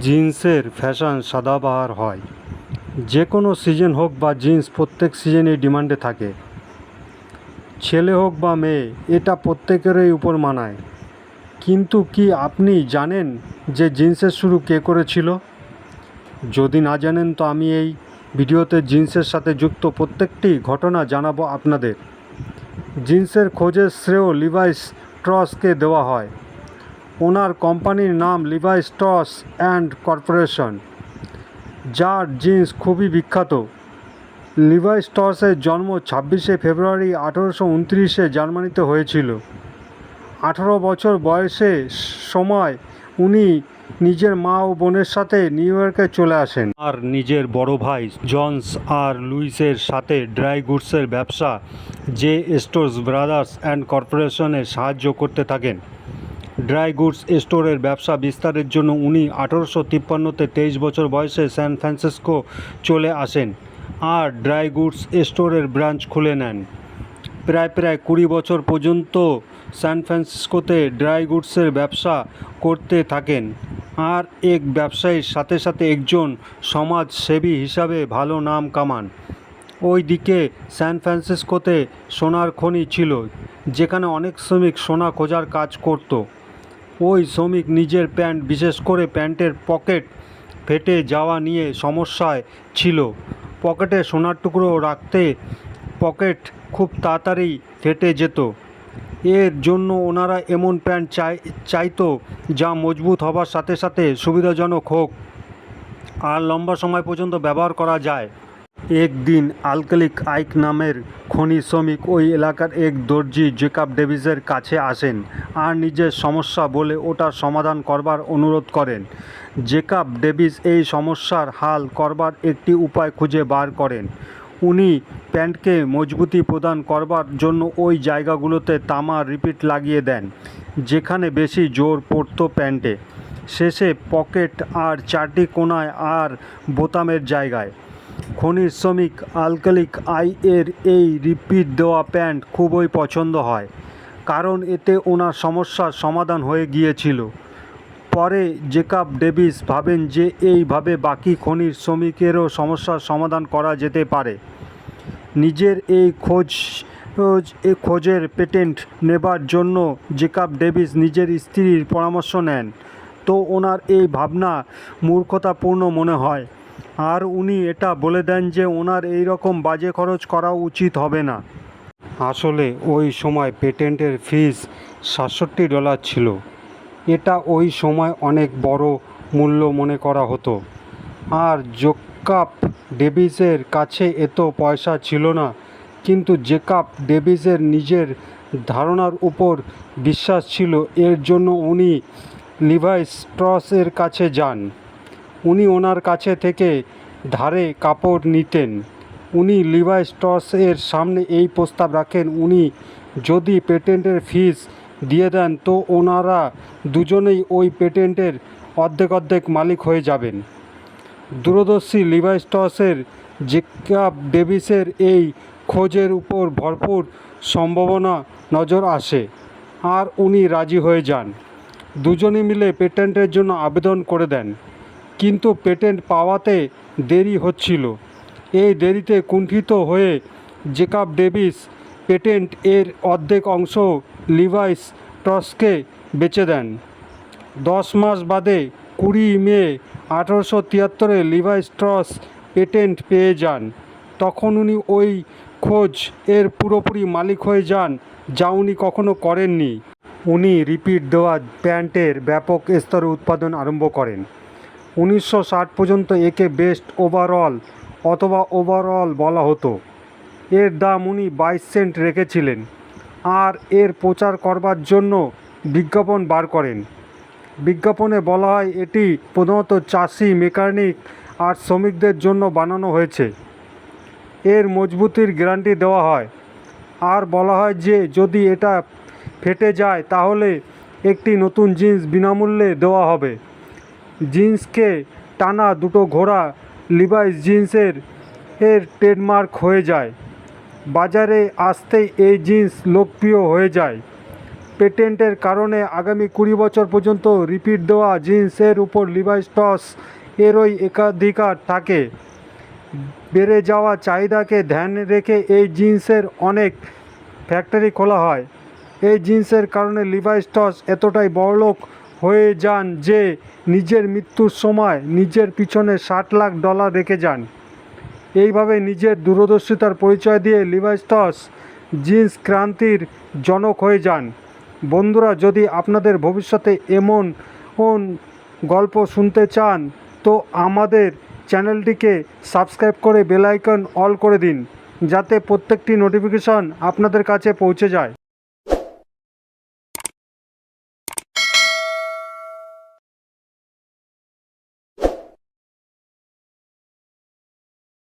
জিন্সের ফ্যাশন সদাবাহার হয়। যে কোনো সিজন হোক বা জিন্স প্রত্যেক সিজনেই ডিমান্ডে থাকে। ছেলে হোক বা মেয়ে, এটা প্রত্যেকেরই উপর মানায়। কিন্তু কি আপনি জানেন যে জিন্সের শুরু কে করেছিল? যদি না জানেন, তো আমি এই ভিডিওতে জিন্সের সাথে যুক্ত প্রত্যেকটি ঘটনা জানাব আপনাদের। জিন্সের খোঁজের শ্রেয় লিভাইস ট্রসকে দেওয়া হয়। ওনার কোম্পানির নাম লিভাইস টস অ্যান্ড কর্পোরেশন যার জিন্স খুবই বিখ্যাত। লিভাইস টসের জন্ম ছাব্বিশে ফেব্রুয়ারি আঠেরোশো উনত্রিশে জার্মানিতে হয়েছিল। আঠারো বছর বয়সে সময় উনি নিজের মা ও বোনের সাথে নিউ ইয়র্কে চলে আসেন। আর নিজের বড় ভাই জনস আর লুইসের সাথে ড্রাই গুডসের ব্যবসা যে স্টোর্স ব্রাদার্স অ্যান্ড কর্পোরেশনে সাহায্য করতে থাকেন। ড্রাই গুডস স্টোরের ব্যবসা বিস্তারের জন্য উনি আঠেরোশো তিপ্পান্নতে তেইশ বছর বয়সে স্যান ফ্রান্সিসকো চলে আসেন আর ড্রাই গুডস স্টোরের ব্রাঞ্চ খুলে নেন। প্রায় প্রায় কুড়ি বছর পর্যন্ত স্যান ফ্রান্সিসকোতে ড্রাই গুডসের ব্যবসা করতে থাকেন আর এক ব্যবসায়ীর সাথে সাথে একজন সমাজসেবী হিসাবে ভালো নাম কামান। ওই দিকে স্যান ফ্রান্সিসকোতে সোনার খনি ছিল, যেখানে অনেক শ্রমিক সোনা খোঁজার কাজ করত। ওই শ্রমিক নিজের প্যান্ট, বিশেষ করে প্যান্টের পকেট ফেটে যাওয়া নিয়ে সমস্যায় ছিল। পকেটে সোনার টুকরো রাখতে পকেট খুব তাড়াতাড়ি ফেটে যেত। এর জন্য ওনারা এমন প্যান্ট চাই, চাইতো যা মজবুত হবার সাথে সাথে সুবিধাজনক হোক। আর লম্বা সময় পর্যন্ত ব্যবহার করা যায়। একদিন আলকালিক আইক নামের খনি শ্রমিক ওই এলাকার এক দর্জি জেকাব ডেভিসের কাছে আসেন আর নিজের সমস্যা বলে ওটার সমাধান করবার অনুরোধ করেন। জেকাব ডেভিস এই সমস্যার হাল করবার একটি উপায় খুঁজে বার করেন। উনি প্যান্টকে মজবুতি প্রদান করবার জন্য ওই জায়গাগুলোতে তামা রিপিট লাগিয়ে দেন, যেখানে বেশি জোর পড়তো প্যান্টে। শেষে পকেট আর চারটি কোনায় আর বোতামের জায়গায়। খনির শ্রমিক আলকালিক আই এর এই রিপিট দেওয়া প্যান্ট খুবই পছন্দ হয়, কারণ এতে ওনার সমস্যার সমাধান হয়ে গিয়েছিল। পরে জেকাব ডেভিস ভাবেন যে এইভাবে বাকি খনির শ্রমিকেরও সমস্যার সমাধান করা যেতে পারে। নিজের এই খোঁজ খোঁজের পেটেন্ট নেবার জন্য জেকাব ডেভিস নিজের স্ত্রীর পরামর্শ নেন। তো ওনার এই ভাবনা মূর্খতাপূর্ণ মনে হয়। আর উনি এটা বলে দেন যে ওনার এই রকম বাজে খরচ করা উচিত হবে না। আসলে ওই সময় পেটেন্টের ফিস সাতষট্টি ডলার ছিল। এটা ওই সময় অনেক বড় মূল্য মনে করা হতো। আর জোকাপ ডেভিসের কাছে এত পয়সা ছিল না, কিন্তু জেকাপ ডেভিসের নিজের ধারণার উপর বিশ্বাস ছিল। এর জন্য উনি লিভাইস ট্রসের কাছে যান। উনি ওনার কাছে থেকে ধারে কাপড় নিতেন। উনি লিভাই টস এর সামনে এই প্রস্তাব রাখেন, উনি যদি পেটেন্টের ফিস দিয়ে দেন, তো ওনারা দুজনেই ওই পেটেন্টের অর্ধেক অর্ধেক মালিক হয়ে যাবেন। দূরদর্শী লিভাইস টসের জেকাব ডেভিসের এই খোঁজের উপর ভরপুর সম্ভাবনা নজর আসে, আর উনি রাজি হয়ে যান। দুজনে মিলে পেটেন্টের জন্য আবেদন করে দেন। কিন্তু পেটেন্ট পাওয়াতে দেরি হচ্ছিল। এই দেরিতে কুণ্ঠিত হয়ে জেকাব ডেভিস পেটেন্ট এর অর্ধেক অংশ লিভাইস টসকে বেচে দেন। দশ মাস বাদে কুড়ি মে আঠারোশো তিয়াত্তরে লিভাইস ট্রস পেটেন্ট পেয়ে যান। তখন উনি ওই খোঁজ এর পুরোপুরি মালিক হয়ে যান যা উনি কখনো করেননি। উনি রিপিট দেওয়া প্যান্টের ব্যাপক স্তরে উৎপাদন আরম্ভ করেন। উনিশশো ষাট পর্যন্ত একে বেস্ট ওভারঅল অথবা ওভারঅল বলা হতো। এর দাম উনি বাইশ সেন্ট রেখেছিলেন আর এর প্রচার করবার জন্য বিজ্ঞাপন বার করেন। বিজ্ঞাপনে বলা হয় এটি প্রধানত চাষি, মেকানিক আর শ্রমিকদের জন্য বানানো হয়েছে। এর মজবুতির গ্যারান্টি দেওয়া হয়। আর বলা হয় যে, যদি এটা ফেটে যায় তাহলে একটি নতুন জিন্স বিনামূল্যে দেওয়া হবে। জিন্সকে টানা দুটো ঘোড়া লিভাইস জিন্সের এর ট্রেডমার্ক হয়ে যায়। বাজারে আসতেই এই জিন্স লোকপ্রিয় হয়ে যায়। পেটেন্টের কারণে আগামী কুড়ি বছর পর্যন্ত রিপিট দেওয়া জিন্সের উপর লিভাইস টস এরই একাধিকার থাকে। বেড়ে যাওয়া চাহিদাকে ধ্যানে রেখে এই জিন্সের অনেক ফ্যাক্টরি খোলা হয়। এই জিন্সের কারণে লিভাইস টস এতটাই বড়লোক হয়ে যান যে নিজের মৃত্যুর সময় নিজের পিছনে ষাট লাখ ডলার রেখে যান। এইভাবে নিজের দূরদর্শিতার পরিচয় দিয়ে লিভাইস টস জিন্স ক্রান্তির জনক হয়ে যান। বন্ধুরা, যদি আপনাদের ভবিষ্যতে এমন গল্প শুনতে চান, তো আমাদের চ্যানেলটিকে সাবস্ক্রাইব করে বেল আইকন অল করে দিন, যাতে প্রত্যেকটি নোটিফিকেশন আপনাদের কাছে পৌঁছে যায়।